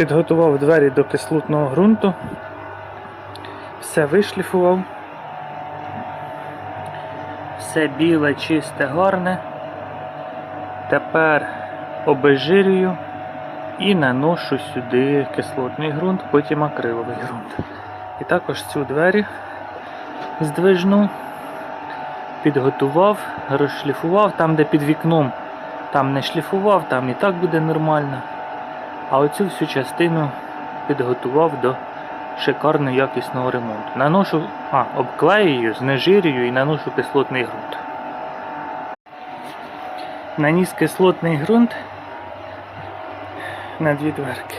Підготував двері до кислотного ґрунту. Все вишліфував. Все біле, чисте, гарне. Тепер обезжирюю і наношу сюди кислотний ґрунт, потім акриловий ґрунт. І також цю двері здвижну підготував, розшліфував там, де під вікном. Там не шліфував, там і так буде нормально. А оцю всю частину підготував до шикарно якісного ремонту. Наношу, а, обклеюю, знежирюю і наношу кислотний ґрунт. Наніс кислотний ґрунт на дві дверки.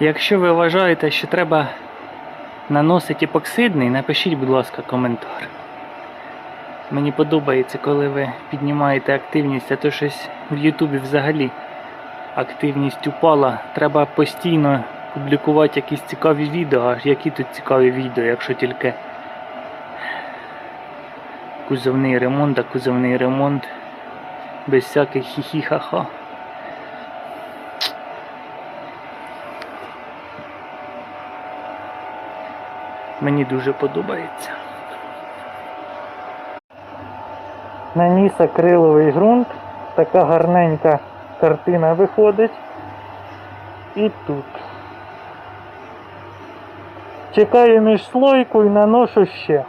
Якщо ви вважаєте, що треба наносити епоксидний, напишіть, будь ласка, коментар. Мені подобається, коли ви піднімаєте активність, а то щось в Ютубі взагалі активність упала. Треба постійно публікувати якісь цікаві відео. А які тут цікаві відео, якщо тільки кузовний ремонт, а кузовний ремонт без всяких хі-хі-ха-ха. Мені дуже подобається. Наніс акриловий ґрунт, така гарненька картина виходить. І тут. Чекаю між слойку і наношу ще.